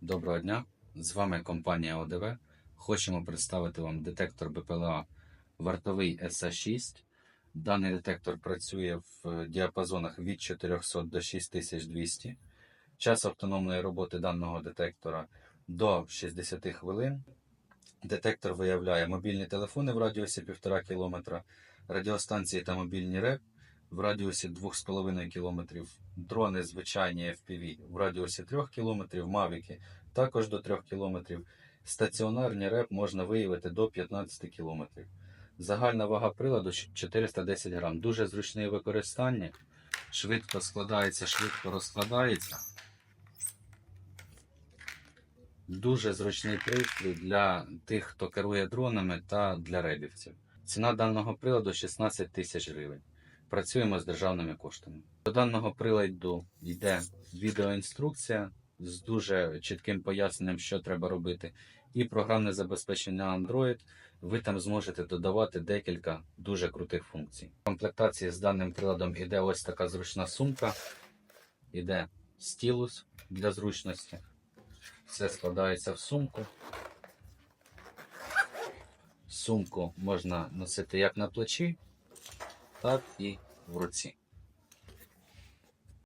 Доброго дня! З вами компанія ОДВ. Хочемо представити вам детектор БПЛА вартовий СА6. Даний детектор працює в діапазонах від 400 до 6200. Час автономної роботи даного детектора до 60 хвилин. Детектор виявляє мобільні телефони в радіусі 1,5 км, радіостанції та мобільні РЕП в радіусі 2,5 км, дрони звичайні FPV в радіусі 3 км, мавіки також до 3 км. Стаціонарні РЕП можна виявити до 15 км. Загальна вага приладу 410 грам. Дуже зручне використання. Швидко складається, швидко розкладається. Дуже зручний пристрій для тих, хто керує дронами та для рейдівців. Ціна даного приладу 16 тисяч гривень. Працюємо з державними коштами. До даного приладу йде відеоінструкція з дуже чітким поясненням, що треба робити, і програмне забезпечення Android. Ви там зможете додавати декілька дуже крутих функцій. В комплектації з даним приладом іде ось така зручна сумка, іде стілус для зручності. Все складається в сумку. Сумку можна носити як на плечі, так і в руці.